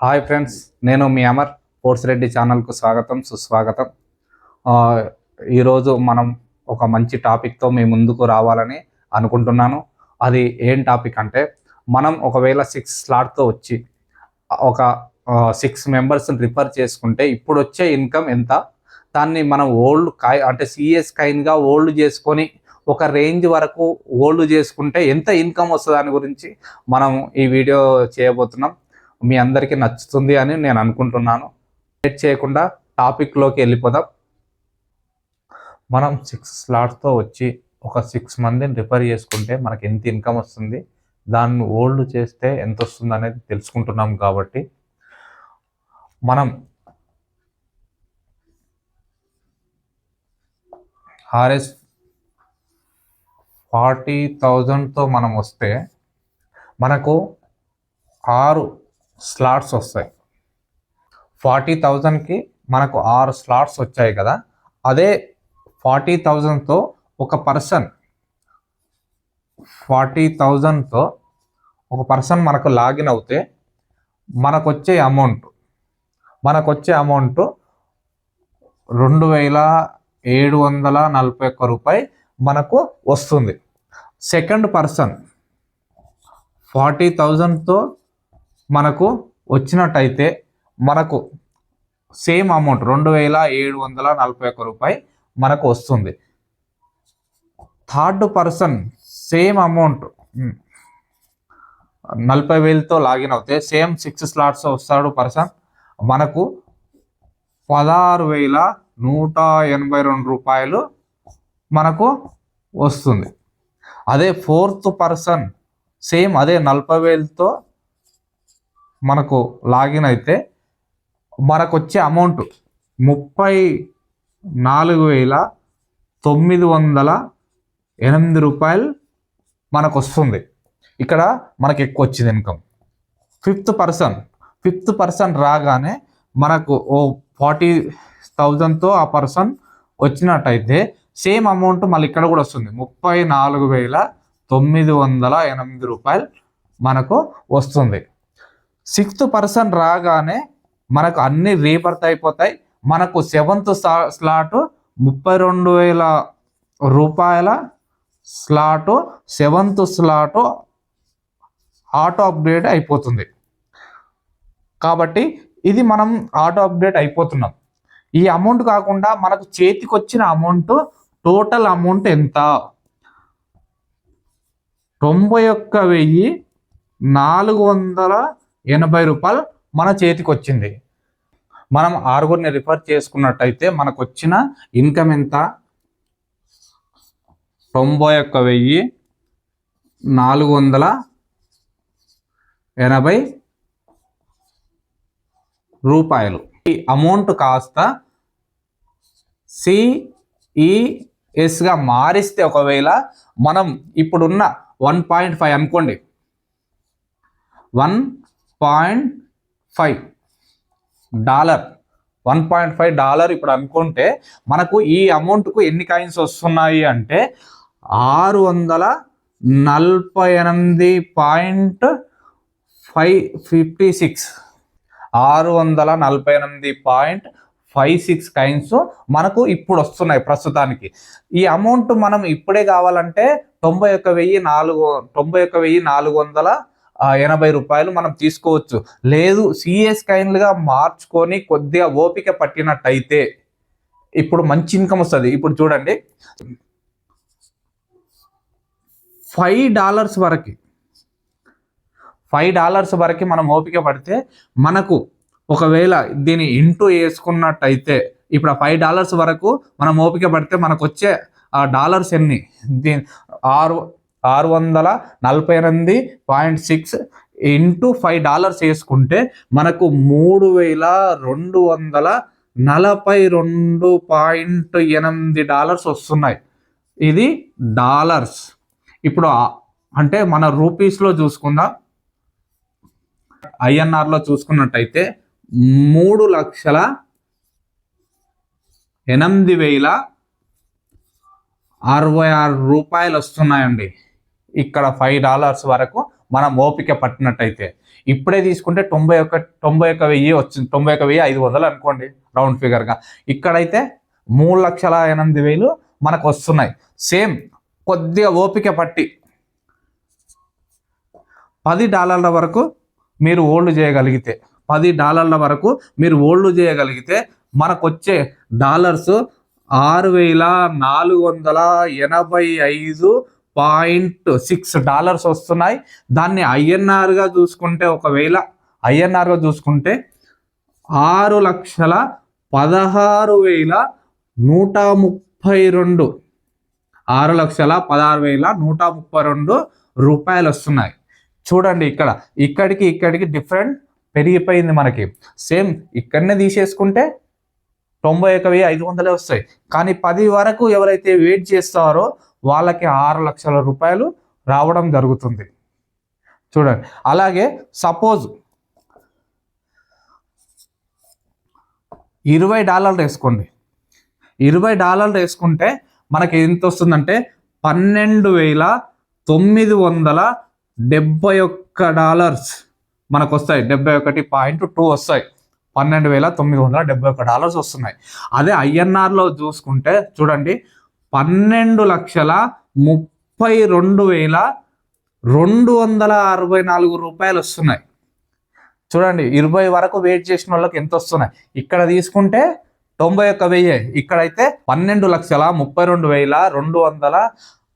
Hi friends నేను మీ Amar force Reddy ఛానల్కు స్వాగతం సుస్వాగతం. ఈరోజు మనం ఒక మంచి టాపిక్తో మీ ముందుకు రావాలని అనుకుంటున్నాను. అది ఏం టాపిక్ అంటే మనం ఒకవేళ సిక్స్ స్లాట్తో వచ్చి ఒక సిక్స్ మెంబర్స్ని రిఫర్ చేసుకుంటే ఇప్పుడు వచ్చే ఇన్కమ్ ఎంత? దాన్ని మనం ఓల్డ్ కాయ్ అంటే సిఎస్ కైన్గా ఓల్డ్ చేసుకొని ఒక రేంజ్ వరకు ఓల్డ్ చేసుకుంటే ఎంత ఇన్కమ్ వస్తుంది దాని గురించి మనం ఈ వీడియో చేయబోతున్నాం. మీ అందరికీ నచ్చుతుంది అని నేను అనుకుంటున్నాను. లేట్ చేయకుండా టాపిక్లోకి వెళ్ళిపోదాం. మనం సిక్స్ స్లాట్స్తో వచ్చి ఒక సిక్స్ మందిని రిఫర్ చేసుకుంటే మనకి ఎంత ఇన్కమ్ వస్తుంది? దాన్ని ఓల్డ్ చేస్తే ఎంత వస్తుంది అనేది తెలుసుకుంటున్నాం కాబట్టి మనం ఆర్ఎస్ ఫార్టీ థౌజండ్తో మనం వస్తే మనకు ఆరు స్లాట్స్ వస్తాయి. ఫార్టీ థౌజండ్కి మనకు ఆరు స్లాట్స్ వచ్చాయి కదా. అదే ఫార్టీ థౌజండ్తో ఒక పర్సన్ ఫార్టీ థౌజండ్తో ఒక పర్సన్ మనకు లాగిన్ అవుతే మనకు వచ్చే అమౌంట్ మనకు వచ్చే అమౌంట్ రెండు వేల ఏడు వందల నలభై ఒక్క రూపాయి మనకు వస్తుంది. సెకండ్ పర్సన్ ఫార్టీ థౌజండ్తో మనకు వచ్చినట్టయితే మనకు సేమ్ అమౌంట్ రెండు వేల ఏడు వందల నలభై ఒక్క రూపాయి మనకు వస్తుంది. థర్డ్ పర్సన్ సేమ్ అమౌంట్ నలభై వేలతో లాగిన్ అవుతే సేమ్ సిక్స్ స్లాట్స్ వస్తాడు పర్సన్. మనకు పదహారు వేల నూట ఎనభై రెండు రూపాయలు మనకు వస్తుంది. అదే ఫోర్త్ పర్సన్ సేమ్ అదే నలభై వేలతో మనకు లాగిన్ అయితే మనకు వచ్చే అమౌంట్ ముప్పై నాలుగు వేల తొమ్మిది వందల ఎనిమిది రూపాయలు మనకు వస్తుంది ఇక్కడ మనకు ఎక్కువ వచ్చింది income fifth person fifth person రాగానే మనకు ఓ ఫార్టీ థౌజండ్తో ఆ పర్సన్ వచ్చినట్టయితే సేమ్ అమౌంట్ మళ్ళీ ఇక్కడ కూడా వస్తుంది. ముప్పై నాలుగు వేల తొమ్మిది వందల ఎనిమిది రూపాయలు మనకు వస్తుంది. సిక్స్త్ పర్సన్ రాగానే మనకు అన్ని రీబర్త్ అయిపోతాయి. మనకు సెవెంత్ స్లాట్ ముప్పై రెండు వేల రూపాయల slot seventh slot auto update అయిపోతుంది. కాబట్టి ఇది మనం ఆటో అప్డేట్ అయిపోతున్నాం. ఈ అమౌంట్ కాకుండా మనకు చేతికి వచ్చిన అమౌంట్ టోటల్ అమౌంట్ ఎంత? తొంభై ఒక్క వెయ్యి నాలుగు వందల ఎనభై రూపాయలు మన చేతికి వచ్చింది మనం ఆరుగురిని రిఫర్ చేసుకున్నట్టయితే మనకు వచ్చిన ఇన్కమ్ ఎంత? తొంభై ఒక్క వెయ్యి నాలుగు వందల ఎనభై రూపాయలు. ఈ అమౌంట్ కాస్త సిఈఎస్గా మారిస్తే ఒకవేళ మనం ఇప్పుడున్న వన్ పాయింట్ ఫైవ్ అనుకోండి. One point five. Dollar. One point five dollar ఇప్పుడు అనుకుంటే మనకు ఈ అమౌంట్కు ఎన్ని కాయిన్స్ వస్తున్నాయి అంటే ఆరు వందల నలభై ఎనిమిది పాయింట్ ఫైవ్ ఫిఫ్టీ సిక్స్. ఆరు వందల నలభై ఎనిమిది పాయింట్ ఫైవ్ సిక్స్ కైన్స్ మనకు ఇప్పుడు వస్తున్నాయి ప్రస్తుతానికి. ఈ అమౌంట్ మనం ఇప్పుడే కావాలంటే తొంభై ఒక్క వెయ్యి నాలుగు తొంభై ఒక్క వెయ్యి నాలుగు వందల ఎనభై రూపాయలు మనం తీసుకోవచ్చు. లేదు సిఎస్ కైన్లుగా మార్చుకొని కొద్దిగా ఓపిక పట్టినట్టయితే ఇప్పుడు మంచి ఇన్కమ్ వస్తుంది. ఇప్పుడు చూడండి. ఫైవ్ డాలర్స్ వరకు ఫైవ్ డాలర్స్ వరకు మనం ఓపిక పడితే మనకు ఒకవేళ దీన్ని ఇంటూ వేసుకున్నట్టయితే ఇప్పుడు ఆ ఫైవ్ డాలర్స్ వరకు మనం ఓపిక పడితే మనకు వచ్చే ఆ డాలర్స్ ఎన్ని? దీని ఆరు ఆరు వందల నలభై ఎనిమిది point six into five dollars వేసుకుంటే మనకు మూడు వేల రెండు వందల నలభై రెండు పాయింట్ ఎనిమిది డాలర్స్ వస్తున్నాయి. ఇది డాలర్స్. ఇప్పుడు అంటే మన రూపీస్లో చూసుకుందాం. ఐఎన్ఆర్లో చూసుకున్నట్టయితే మూడు లక్షల ఎనిమిది వేల అరవై ఆరు రూపాయలు వస్తున్నాయండి. ఇక్కడ ఫైవ్ డాలర్స్ వరకు మనం ఓపిక పట్టినట్టయితే. ఇప్పుడే తీసుకుంటే తొంభై ఒక తొంభై ఒక వెయ్యి వచ్చింది. తొంభై ఒక వెయ్యి ఐదు వందలు అనుకోండి రౌండ్ ఫిగర్గా ఇక్కడైతే మూడు లక్షల ఎనిమిది వేలు మనకు వస్తున్నాయి. సేమ్ కొద్దిగా ఓపిక పట్టి పది డాలర్ల వరకు మీరు ఓల్డ్ చేయగలిగితే పది డాలర్ల వరకు మీరు ఓల్డ్ చేయగలిగితే మనకు వచ్చే డాలర్స్ ఆరు వేల నాలుగు వందల ఎనభై ఐదు పాయింట్ సిక్స్ డాలర్స్ వస్తున్నాయి. దాన్ని ఐఎన్ఆర్గా చూసుకుంటే ఒకవేళ ఐఎన్ఆర్గా చూసుకుంటే ఆరు లక్షల పదహారు వేల నూట ముప్పై రెండు ఆరు లక్షల పదహారు వేల నూట ముప్పై రెండు రూపాయలు వస్తున్నాయి. చూడండి ఇక్కడ ఇక్కడికి ఇక్కడికి డిఫరెంట్ పెరిగిపోయింది మనకి. సేమ్ ఇక్కడనే తీసేసుకుంటే తొంభై ఒక వెయ్యి ఐదు వందలే వస్తాయి. కానీ పది వరకు ఎవరైతే వెయిట్ చేస్తారో వాళ్ళకి ఆరు లక్షల రూపాయలు రావడం జరుగుతుంది. చూడండి. అలాగే సపోజ్ ఇరవై డాలర్లు వేసుకోండి. ఇరవై డాలర్లు వేసుకుంటే మనకి ఎంత వస్తుందంటే పన్నెండు వేల తొమ్మిది వందల డెబ్బై ఒక్క డాలర్స్ మనకు వస్తాయి. డెబ్బై ఒకటి పాయింట్ టూ వస్తాయి. పన్నెండు వేల తొమ్మిది వందల డెబ్బై ఒక్క డాలర్స్ వస్తున్నాయి. అదే ఐఎన్ఆర్లో చూసుకుంటే చూడండి. పన్నెండు లక్షల ముప్పై రెండు వేల రెండు వందల అరవై నాలుగు రూపాయలు వస్తున్నాయి. చూడండి ఇరవై వరకు వెయిట్ చేసిన వాళ్ళకి ఎంత వస్తున్నాయి? ఇక్కడ తీసుకుంటే తొంభై ఒక్క వెయ్యి ఇక్కడైతే పన్నెండు లక్షల ముప్పై రెండు వేల రెండు వందల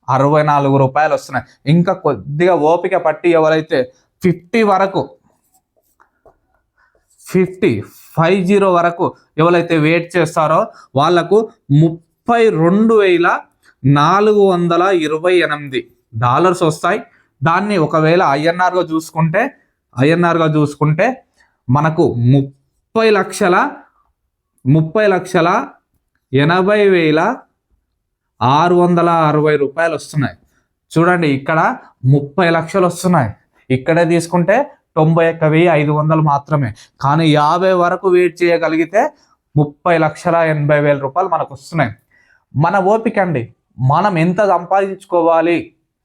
అరవై నాలుగు రూపాయలు వస్తున్నాయి. ఇంకా కొద్దిగా ఓపిక పట్టి ఎవరైతే ఫిఫ్టీ వరకు ఫిఫ్టీ ఫైవ్ జీరో వరకు ఎవరైతే వెయిట్ చేస్తారో వాళ్ళకు ముప్పై ముప్పై రెండు వేల నాలుగు వందల ఇరవై ఎనిమిది డాలర్స్ వస్తాయి. దాన్ని ఒకవేళ ఐఎన్ఆర్గా చూసుకుంటే ఐఎన్ఆర్గా చూసుకుంటే మనకు ముప్పై లక్షల ముప్పై లక్షల ఎనభై వేల ఆరు వందల అరవై రూపాయలు వస్తున్నాయి. చూడండి ఇక్కడ ముప్పై లక్షలు వస్తున్నాయి. ఇక్కడే తీసుకుంటే తొంభై ఒక్క వెయ్యి ఐదు వందలు మాత్రమే. కానీ యాభై వరకు వెయిట్ చేయగలిగితే ముప్పై లక్షల ఎనభై వేల రూపాయలు మనకు వస్తున్నాయి. మన ఓపిక అండి. మనం ఎంత సంపాదించుకోవాలి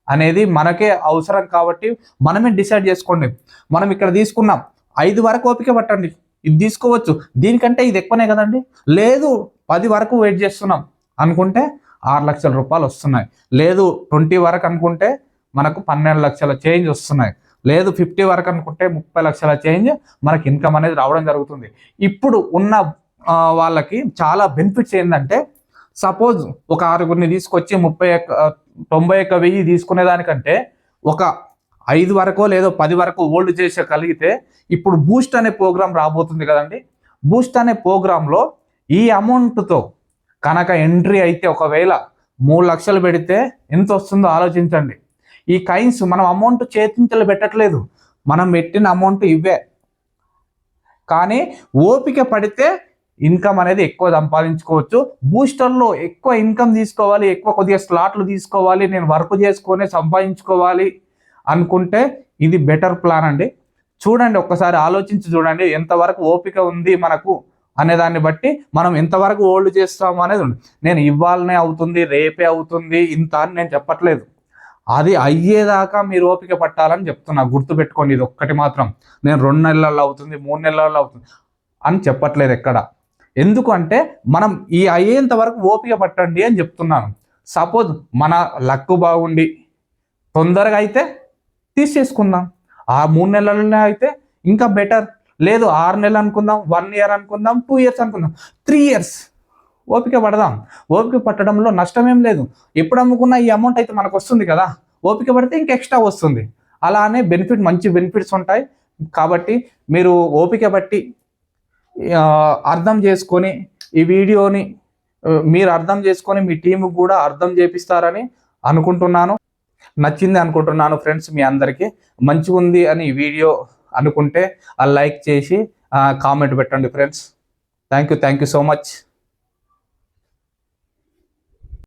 అనేది మనకే అవసరం కాబట్టి మనమే డిసైడ్ చేసుకోండి. మనం ఇక్కడ తీసుకున్నాం. ఐదు వరకు ఓపిక పట్టండి. ఇది తీసుకోవచ్చు. దీనికంటే ఇది ఎక్కువనే కదండి. లేదు పది వరకు వెయిట్ చేస్తున్నాం. అనుకుంటే ఆరు లక్షల రూపాయలు వస్తున్నాయి. లేదు ట్వంటీ వరకు అనుకుంటే మనకు పన్నెండు లక్షల చేంజ్ వస్తున్నాయి. లేదు ఫిఫ్టీ వరకు అనుకుంటే ముప్పై లక్షల చేంజ్ మనకి ఇన్కమ్ అనేది రావడం జరుగుతుంది. ఇప్పుడు ఉన్న వాళ్ళకి చాలా బెనిఫిట్స్ ఏంటంటే సపోజ్ ఒక ఆరుగురిని తీసుకొచ్చి ముప్పై తొంభై ఒక్క వెయ్యి తీసుకునే దానికంటే ఒక ఐదు వరకు లేదో పది వరకు ఓల్డ్ చేసే కలిగితే ఇప్పుడు బూస్ట్ అనే ప్రోగ్రాం రాబోతుంది కదండి. బూస్ట్ అనే ప్రోగ్రాంలో ఈ అమౌంట్తో కనుక ఎంట్రీ అయితే ఒకవేళ మూడు లక్షలు పెడితే ఎంత వస్తుందో ఆలోచించండి. ఈ కైన్స్ మనం అమౌంట్ చేతించలు పెట్టట్లేదు. మనం పెట్టిన అమౌంట్ ఇవే కానీ ఓపిక పడితే ఇన్కమ్ అనేది ఎక్కువ సంపాదించుకోవచ్చు. బూస్టర్లో ఎక్కువ ఇన్కమ్ తీసుకోవాలి ఎక్కువ కొద్దిగా స్లాట్లు తీసుకోవాలి నేను వర్క్ చేసుకొని సంపాదించుకోవాలి అనుకుంటే ఇది బెటర్ ప్లాన్ అండి. చూడండి ఒక్కసారి ఆలోచించి చూడండి ఎంతవరకు ఓపిక ఉంది మనకు అనే దాన్ని బట్టి మనం ఎంతవరకు ఓల్డ్ చేస్తాము అనేది నేను ఇవ్వాలనే అవుతుంది రేపే అవుతుంది ఇంత అని నేను చెప్పట్లేదు. అది అయ్యేదాకా మీరు ఓపిక పట్టాలని చెప్తున్నా. గుర్తుపెట్టుకోండి ఇది ఒక్కటి మాత్రం. నేను రెండు నెలల్లో అవుతుంది మూడు నెలల్లో అవుతుంది అని చెప్పట్లేదు ఎక్కడ. ఎందుకు అంటే మనం ఈ అయ్యేంత వరకు ఓపిక పట్టండి అని చెప్తున్నాను. సపోజ్ మన లక్ బాగుండి తొందరగా అయితే తీసేసుకుందాం. ఆ మూడు నెలలనే అయితే ఇంకా బెటర్. లేదు ఆరు నెలలు అనుకుందాం వన్ ఇయర్ అనుకుందాం టూ ఇయర్స్ అనుకుందాం త్రీ ఇయర్స్ ఓపిక పడదాం. ఓపిక పట్టడంలో నష్టం ఏం లేదు. ఎప్పుడు అమ్ముకున్న ఈ అమౌంట్ అయితే మనకు వస్తుంది కదా. ఓపిక పడితే ఇంకా ఎక్స్ట్రా వస్తుంది. అలానే బెనిఫిట్ మంచి బెనిఫిట్స్ ఉంటాయి. కాబట్టి మీరు ఓపిక బట్టి అర్థం చేసుకొని ఈ వీడియోని మీరు అర్థం చేసుకొని మీ టీంకి కూడా అర్థం చేపిస్తారని అనుకుంటున్నాను. నచ్చింది అనుకుంటున్నాను ఫ్రెండ్స్ మీ అందరికీ. మంచిగా ఉంది అని ఈ వీడియో అనుకుంటే ఆ లైక్ చేసి కామెంట్ పెట్టండి friends. Thank you thank you so much.